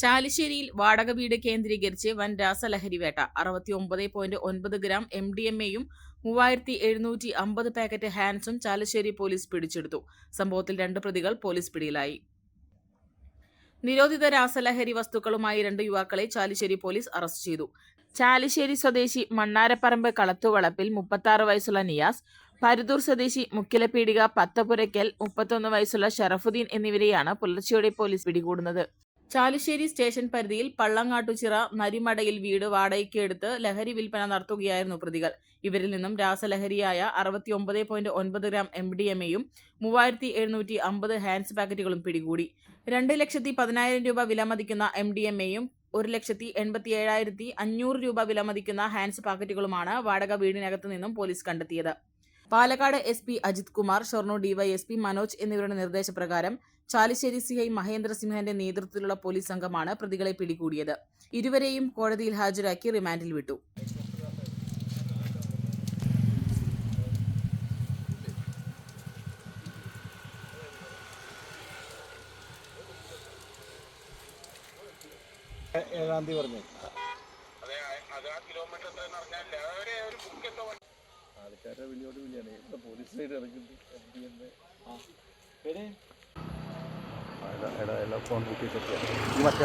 ചാലിശ്ശേരിയിൽ വാടക വീട് കേന്ദ്രീകരിച്ച് വൻ രാസലഹരി വേട്ട അറുപത്തി ഒമ്പത് പോയിന്റ് ഒൻപത് ഗ്രാം എം ഡി എം എയും മൂവായിരത്തി എഴുന്നൂറ്റി അമ്പത് പാക്കറ്റ് ഹാൻസും ചാലിശ്ശേരി പോലീസ് പിടിച്ചെടുത്തു. സംഭവത്തിൽ രണ്ട് പ്രതികൾ പോലീസ് പിടിയിലായി. നിരോധിത രാസലഹരി വസ്തുക്കളുമായി രണ്ട് യുവാക്കളെ ചാലിശ്ശേരി പോലീസ് അറസ്റ്റ് ചെയ്തു. ചാലിശ്ശേരി സ്വദേശി മണ്ണാരപ്പറമ്പ് കളത്തുവളപ്പിൽ മുപ്പത്തി വയസ്സുള്ള നിയാസ് പരുതൂർ സ്വദേശി മുക്കിലപ്പീടിക പത്തപുരയ്ക്കൽ മുപ്പത്തൊന്ന് വയസ്സുള്ള ഷറഫുദ്ദീൻ എന്നിവരെയാണ് പുലർച്ചെയോടെ പോലീസ് പിടികൂടുന്നത്. ചാലിശ്ശേരി സ്റ്റേഷൻ പരിധിയിൽ പള്ളങ്ങാട്ടുചിറ നരിമടയിൽ വീട് വാടകയ്ക്ക് എടുത്ത് ലഹരി വിൽപ്പന നടത്തുകയായിരുന്നു പ്രതികൾ. ഇവരിൽ നിന്നും രാസലഹരിയായ അറുപത്തി ഒമ്പത് പോയിന്റ് ഒൻപത് ഗ്രാം എം ഡി എം എയും മൂവായിരത്തി എഴുന്നൂറ്റി അമ്പത് ഹാൻഡ്സ് പാക്കറ്റുകളും പിടികൂടി. രണ്ട് ലക്ഷത്തി പതിനായിരം രൂപ വിലമതിക്കുന്ന എം ഡി എം എയും ഒരു ലക്ഷത്തി എൺപത്തി ഏഴായിരത്തി അഞ്ഞൂറ് രൂപ വിലമതിക്കുന്ന ഹാൻഡ്സ് പാക്കറ്റുകളുമാണ് വാടക വീടിനകത്ത് നിന്നും പോലീസ് കണ്ടെത്തിയത്. Palakkad S P Ajith Kumar Shoranur DYSP Manoj എന്നിവരുടെ നിർദ്ദേശപ്രകാരം ചാലിശ്ശേരി സിഐ മഹേന്ദ്ര സിംഹന്റെ നേതൃത്വത്തിലുള്ള പോലീസ് സംഘമാണ് പ്രതികളെ പിടികൂടിയത്. ഇരുവരെയും കോടതിയിൽ ഹാജരാക്കി റിമാൻഡിൽ വിട്ടു. ഏഴാം തീയതി പറഞ്ഞു. ആൾക്കാരുടെ വിളിയോട് വിളിയാണ്. ഇവിടെ പോലീസ് സൈഡ് ഇറങ്ങുന്നത് പേര്? എല്ലാം ഫോൺ ബുക്ക് ഈ മറ്റേ